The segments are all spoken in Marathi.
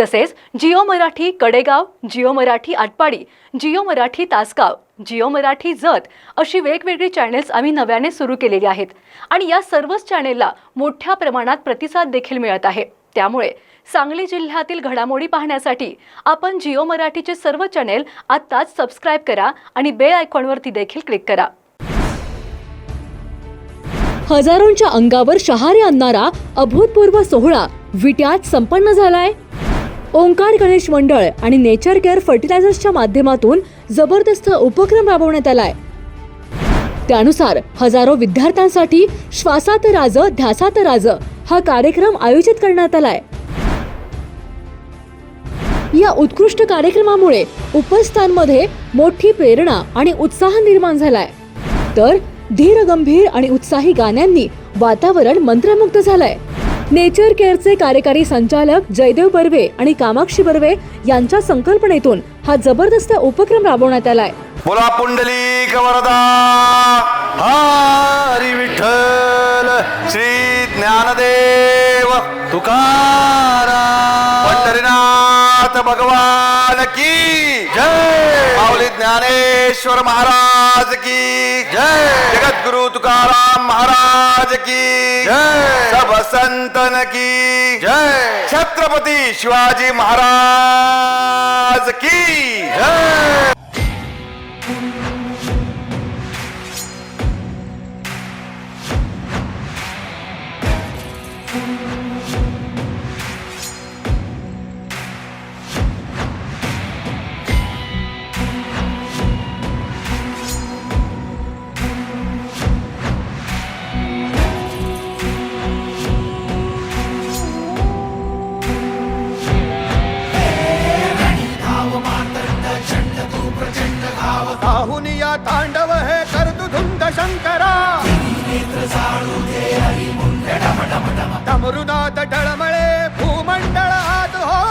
तसेच जिओ मराठी कडेगाव जिओ मराठी आटपाडी जिओ मराठी तासगाव जिओ मराठी जत अशी वेगवेगळी चॅनेल्स आम्ही नव्याने सुरू केलेली आहेत. आणि या सर्वच चॅनेलला मोठ्या प्रमाणात प्रतिसाद देखील मिळत आहे. त्यामुळे सांगली जिल्ह्यातील घडामोडी पाहण्यासाठी आपण जिओ मराठीचे सर्व चॅनेल आत्ताच सबस्क्राईब करा आणि बेल आयकॉनवरती देखील क्लिक करा. हजारोंच्या अंगावर शहारे आणणारा अभूतपूर्व सोहळा विट्यात संपन्न झालाय. ओंकार गणेश मंडळ आणि नेचर केअर फर्टिलायझर्सच्या माध्यमातून जबरदस्त उपक्रम राबवण्यात आलाय. त्यानुसार हजारो विद्यार्थ्यांसाठी श्वासात राज ध्यासात राज हा कार्यक्रम आयोजित करण्यात आलाय. या उत्कृष्ट कार्यक्रमामुळे उपस्थांमध्ये मोठी प्रेरणा आणि उत्साह निर्माण झालाय. तर धीर गंभीर आणि उत्साही गाण्यांनी वातावरण मंत्रमुग्ध झालंय. नेचर केअरचे कार्यकारी संचालक जयदेव बर्वे आणि कामाक्षी बर्वे यांच्या संकल्पनेतून हा जबरदस्त उपक्रम राबवण्यात आलाय. बोला पुंडलिक वरदा हरी विठ्ठल. श्री ज्ञानदेव तुकाराम. पंढरीनाथ भगवान की ज्ञानेश्वर महाराज की। जय। जगद्गुरु तुकाराम महाराज की। जय। सब संतन की। जय। छत्रपती शिवाजी महाराज की। जय। पाहुन या तांडव हे करतु धुंद शंकरा डमरुनाथ टळमळे भूमंडळ हात हो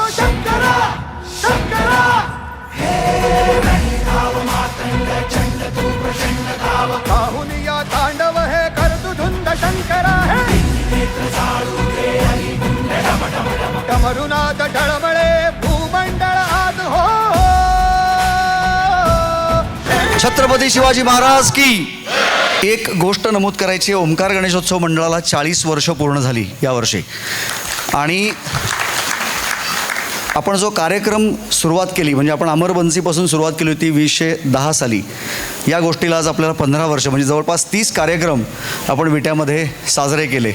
छत्रपती शिवाजी महाराज की. एक गोष्ट नमूद करायची ओंकार गणेशोत्सव मंडळाला चाळीस वर्ष पूर्ण झाली यावर्षी आणि आपण जो कार्यक्रम सुरुवात केली म्हणजे आपण अमरबंसीपासून सुरुवात केली होती वीसशे दहा साली या गोष्टीला आज आपल्याला पंधरा वर्ष म्हणजे जवळपास तीस कार्यक्रम आपण विट्यामध्ये साजरे केले.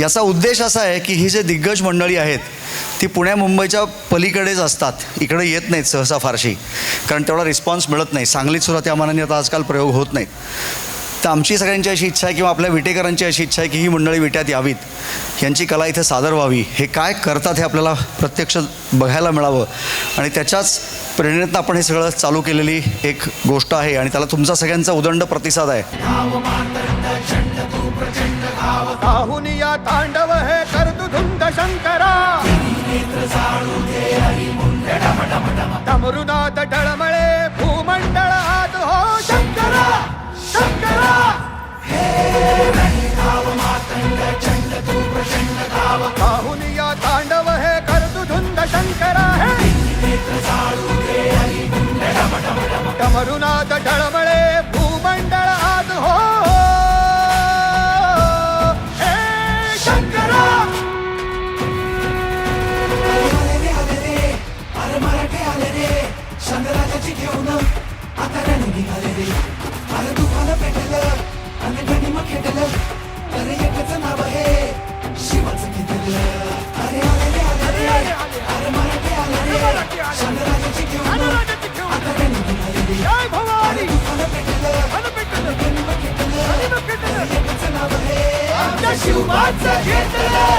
याचा उद्देश असा आहे की ही जे दिग्गज मंडळी आहेत ती पुण्या मुंबईच्या पलीकडेच असतात. इकडे येत नाहीत सहसा फारशी. कारण तेवढा रिस्पॉन्स मिळत नाही. सांगलीत सुद्धा त्या मानाने आता आजकाल प्रयोग होत नाहीत. तर आमची सगळ्यांची अशी इच्छा आहे किंवा आपल्या विटेकरांची अशी इच्छा आहे की ही मंडळी विट्यात यावीत. यांची कला इथे सादर व्हावी. हे काय करतात हे आपल्याला प्रत्यक्ष बघायला मिळावं. आणि त्याच्याच प्रेरणेतनं आपण हे सगळं चालू केलेली एक गोष्ट आहे. आणि त्याला तुमचा सगळ्यांचा उदंड प्रतिसाद आहे. तांडव हे शंकरा. डमरुनाथ टळमळे भूमंडळ हात हो शंकरा शंकरा पाहुन या तांडव हे करतु धुंद शंकरा हे डमरुनाथ टळमळे शिवबाचं घेतलं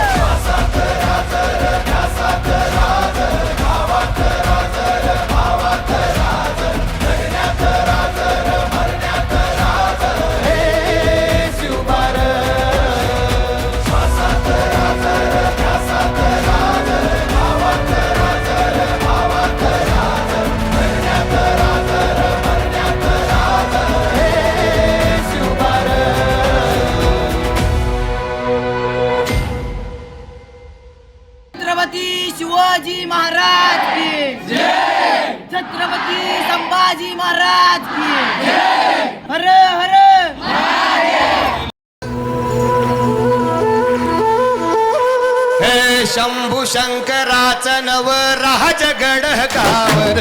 शंभू शंकराच नव राज गड गावर.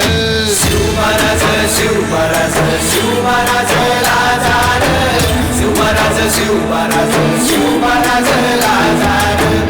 शिवमहाराज शिवमहाराज शिवमहाराज लाजार. शिवमहाराज शिवमहाराज शिवमहाराज लाजार.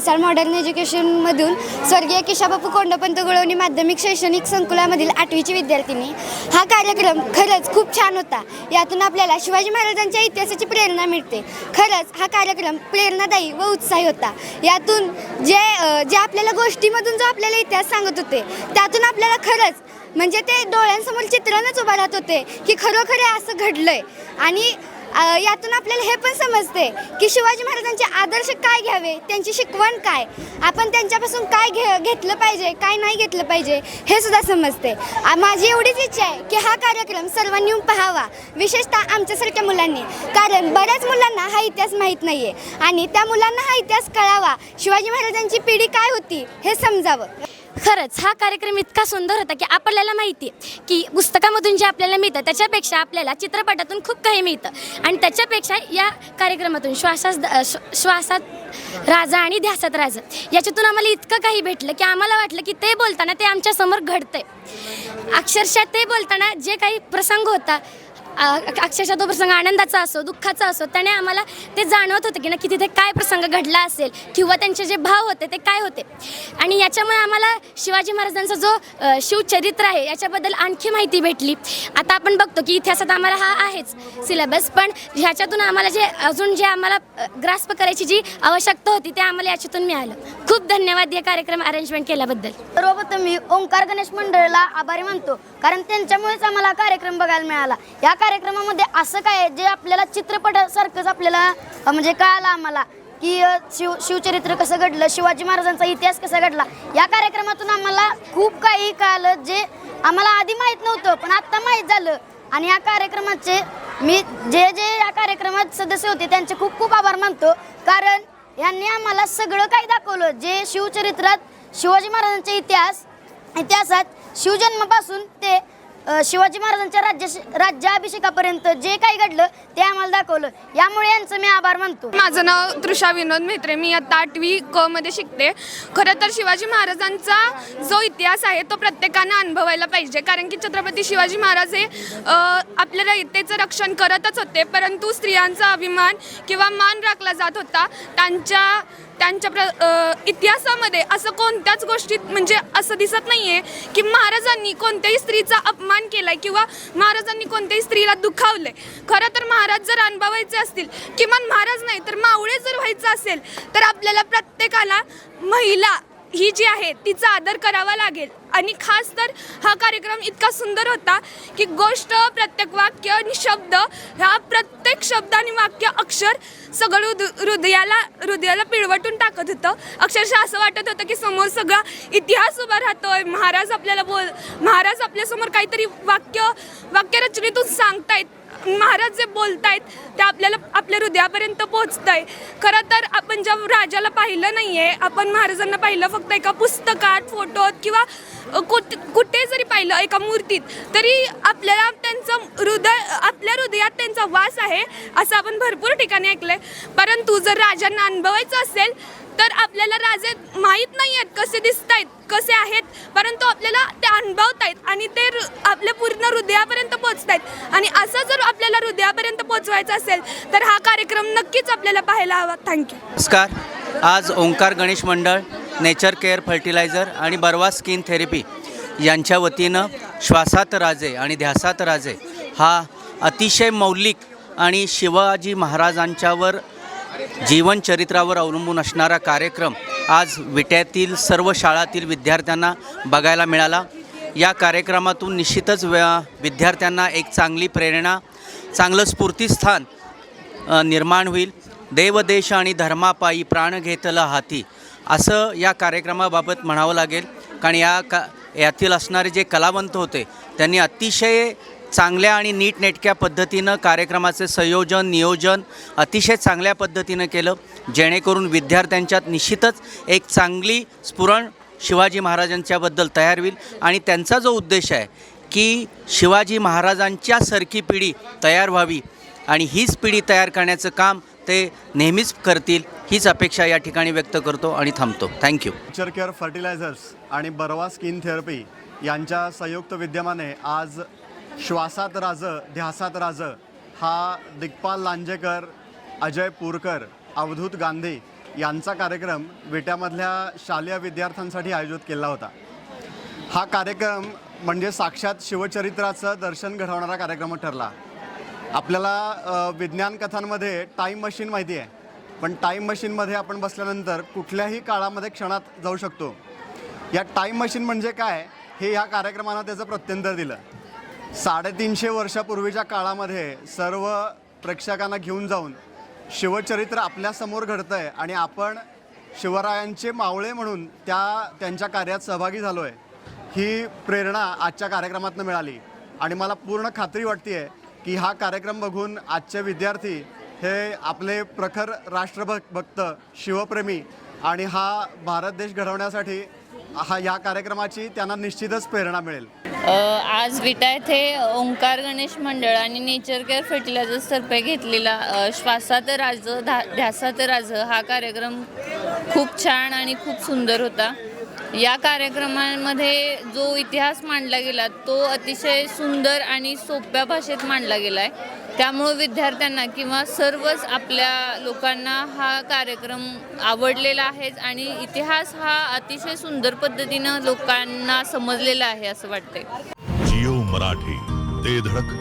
राजलक्ष्मी मॉडर्न एज्युकेशनमधून स्वर्गीय केशाबापू कोंडपंत गुळवणी माध्यमिक शैक्षणिक संकुलामधील आठवीची विद्यार्थिनी. हा कार्यक्रम खरंच खूप छान होता. यातून आपल्याला शिवाजी महाराजांच्या इतिहासाची प्रेरणा मिळते. खरंच हा कार्यक्रम प्रेरणादायी व उत्साही होता. यातून जे जे आपल्याला गोष्टीमधून जो आपल्याला इतिहास सांगत होते त्यातून आपल्याला खरंच म्हणजे ते डोळ्यांसमोर चित्रणच उभा राहत होते की खरोखर असं घडलंय. आणि यातून आपल्याला हे पण समजते की शिवाजी महाराजांचे आदर्श काय घ्यावे? त्यांची शिकवण काय? आपण त्यांच्यापासून काय घे घेतलं पाहिजे काय नाही घेतलं पाहिजे हे सुद्धा समजते. माझी एवढीच इच्छा आहे की हा कार्यक्रम सर्वांनी पाहावा विशेषतः आमच्यासारख्या मुलांनी. कारण बऱ्याच मुलांना हा इतिहास माहीत नाही आहे आणि त्या मुलांना हा इतिहास कळावा. शिवाजी महाराजांची पिढी काय होती हे समजावं. खरंच हा कार्यक्रम इतका सुंदर होता की आपल्याला माहिती आहे की पुस्तकामधून जे आपल्याला मिळतं त्याच्यापेक्षा आपल्याला चित्रपटातून खूप काही मिळतं. आणि त्याच्यापेक्षा या कार्यक्रमातून श्वासास श्वासात राजा आणि ध्यासात राजा याच्यातून आम्हाला इतकं काही भेटलं की आम्हाला वाटलं की ते बोलताना ते आमच्यासमोर घडतंय. अक्षरशः ते बोलताना जे काही प्रसंग होता अक्षरशः तो प्रसंग आनंदाचा असो दुःखाचा असो त्याने आम्हाला ते जाणवत होतं की ना की तिथे काय प्रसंग घडला असेल किंवा त्यांचे जे भाव होते ते काय होते. आणि याच्यामुळे आम्हाला शिवाजी महाराजांचा जो शिवचरित्र आहे याच्याबद्दल आणखी माहिती भेटली. आता आपण बघतो की इतिहासात आम्हाला हा आहेच सिलेबस पण ह्याच्यातून आम्हाला जे अजून जे आम्हाला ग्रास्प करायची जी आवश्यकता होती ते आम्हाला याच्यातून मिळालं. खूप धन्यवाद या कार्यक्रम अरेंजमेंट केल्याबद्दल. सर्वप्रथम मी ओंकार गणेश मंडळाला आभारी मानतो कारण त्यांच्यामुळेच आम्हाला कार्यक्रम बघायला मिळाला. या कार्यक्रमामध्ये असं काय आहे? जे आपल्याला चित्रपटासारखंच आपल्याला म्हणजे कळालं आम्हाला की शिव शिवचरित्र कसं घडलं शिवाजी महाराजांचा इतिहास कसा घडला या कार्यक्रमातून आम्हाला खूप काही कळालं जे आम्हाला आधी माहीत नव्हतं पण आत्ता माहीत झालं. आणि या कार्यक्रमाचे मी जे जे या कार्यक्रमात सदस्य होते त्यांचे खूप खूप आभार मानतो. कारण यांनी आम्हाला सगळं काही दाखवलं जे शिवचरित्रात शिवाजी महाराजांचे इतिहास इतिहासात शिवजन्मापासून ते शिवाजी महाराजांच्या राज्य राज्याभिषेकापर्यंत जे काही घडलं ते आम्हाला दाखवलं. यामुळे यांचं मी आभार मानतो. माझं नाव तृषा विनोद म्हेत्रे. मी आता आठवी क मध्ये शिकते. खरं तर शिवाजी महाराजांचा जो इतिहास आहे तो प्रत्येकानं अनुभवायला पाहिजे. कारण की छत्रपती शिवाजी महाराज हे आपल्या रयतेचं रक्षण करतच होते. परंतु स्त्रियांचा अभिमान किंवा मान राखला जात होता. त्यांच्या त्यांच्या प्र इतिहासामध्ये असं कोणत्याच गोष्टीत म्हणजे असं दिसत नाही आहे की महाराजांनी कोणत्याही स्त्रीचा अपमान केलाय किंवा महाराजांनी कोणत्याही स्त्रीला दुखावलंय. खरं तर महाराज जर अनुभवायचे असतील किमान महाराज नाही तर मावळे जर व्हायचं असेल तर आपल्याला प्रत्येकाला महिला ही जी आहे तिचा आदर करावा लागेल. आणि खास तर हा कार्यक्रम इतका सुंदर होता की गोष्ट प्रत्येक वाक्य आणि शब्द ह्या प्रत्येक शब्द आणि वाक्य अक्षर सगळं हृद- हृदयाला हृदयाला पिळवटून टाकत होतं. अक्षरशः असं वाटत होतं की समोर सगळा इतिहास उभा राहतोय. महाराज आपल्याला बोल महाराज आपल्यासमोर काहीतरी वाक्य वाक्यरचनेतून सांगतायत. महाराज जे बोलतायत ते आपल्याला आपल्या हृदयापर्यंत पोहोचत आहे खरं तर आपण ज्या राजाला पाहिलं नाही आहे आपण महाराजांना पाहिलं फक्त एका पुस्तकात फोटोत किंवा कुठ कुठे जरी पाहिलं एका मूर्तीत तरी आपल्याला त्यांचं हृदय आपल्या हृदयात त्यांचा वास आहे असं आपण भरपूर ठिकाणी ऐकलं आहे परंतु जर राजांना अनुभवायचं असेल तर आपल्याला राजे माहीत नाही आहेत कसे दिसत आहेत कसे आहेत परंतु आपल्याला ते अनुभवतायत आणि ते आपल्या पूर्ण हृदयापर्यंत पोहोचत आहेत आणि असं जर आपल्याला हृदयापर्यंत पोहोचवायचं असेल तर हा कार्यक्रम नक्कीच आपल्याला पाहायला हवा. थँक्यू नमस्कार. आज ओंकार गणेश मंडळ नेचर केअर फर्टिलायझर आणि बर्वा स्किन थेरपी यांच्या वतीनं श्वासात राजे आणि ध्यासात राजे हा अतिशय मौलिक आणि शिवाजी महाराजांच्यावर जीवनचरित्रावर अवलंबून असणारा कार्यक्रम आज विट्यातील सर्व शाळातील विद्यार्थ्यांना बघायला मिळाला. या कार्यक्रमातून निश्चितच व्या विद्यार्थ्यांना एक चांगली प्रेरणा चांगलं स्फूर्तीस्थान निर्माण होईल. देवदेश आणि धर्मापायी प्राण घेतलं हाती. असं या कार्यक्रमाबाबत म्हणावं लागेल. कारण या का यातील असणारे जे कलावंत होते त्यांनी अतिशय चांगल्या आणि नीटनेटक्या पद्धतीनं कार्यक्रमाचे संयोजन नियोजन अतिशय चांगल्या पद्धतीनं केलं. जेणेकरून विद्यार्थ्यांच्यात निश्चितच एक चांगली स्फुरण शिवाजी महाराजांच्याबद्दल तयार होईल. आणि त्यांचा जो उद्देश आहे की शिवाजी महाराजांच्यासारखी पिढी तयार व्हावी. आणि हीच पिढी तयार करण्याचं काम ते नेहमीच करतील हीच अपेक्षा या ठिकाणी व्यक्त करतो आणि थांबतो. थँक्यू नेचर केअर फर्टिलायझर्स आणि बरवा स्किन थेरपी यांच्या संयुक्त विद्यमाने आज श्वासात राज ध्यासात राज हा दिग्पाल लांजेकर अजय पूरकर अवधूत गांधी यांचा कार्यक्रम विट्यामधल्या शालेय विद्यार्थ्यांसाठी आयोजित केला होता. हा कार्यक्रम म्हणजे साक्षात शिवचरित्राचं दर्शन घडवणारा कार्यक्रम ठरला. आपल्याला विज्ञान कथांमध्ये टाईम मशीन माहिती आहे. पण टाईम मशीनमध्ये आपण बसल्यानंतर कुठल्याही काळामध्ये क्षणात जाऊ शकतो. या टाईम मशीन म्हणजे काय? हे ह्या कार्यक्रमानं त्याचं प्रत्यंतर दिलं. साडेतीनशे वर्षापूर्वीच्या काळामध्ये सर्व प्रेक्षकांना घेऊन जाऊन शिवचरित्र आपल्यासमोर घडतं आहे आणि आपण शिवरायांचे मावळे म्हणून त्या त्यांच्या कार्यात सहभागी झालो आहे ही प्रेरणा आजच्या कार्यक्रमातून मिळाली. आणि मला पूर्ण खात्री वाटते आहे की हा कार्यक्रम बघून आजचे विद्यार्थी हे आपले प्रखर राष्ट्रभक्त भक्त शिवप्रेमी आणि हा भारत देश घडवण्यासाठी हा या कार्यक्रमाची त्यांना निश्चितच प्रेरणा मिळेल. आज विटा येथे ओंकार गणेश मंडळ आणि नेचर केअर फर्टिलायझर्सतर्फे घेतलेला श्वासात राज धा ध्यासात राज हा कार्यक्रम खूप छान आणि खूप सुंदर होता. या कार्यक्रमामध्ये जो इतिहास मांडला गेला तो अतिशय सुंदर आणि सोप्या भाषेत मांडला गेला आहे त्यामुळं विद्यार्थ्यांना किंवा सर्वच आपल्या लोकांना हा कार्यक्रम आवडलेला आहे आणि इतिहास हा अतिशय सुंदर पद्धतीनं लोकांना समजलेला आहे असं वाटतंय. जिओ मराठी ते धडक.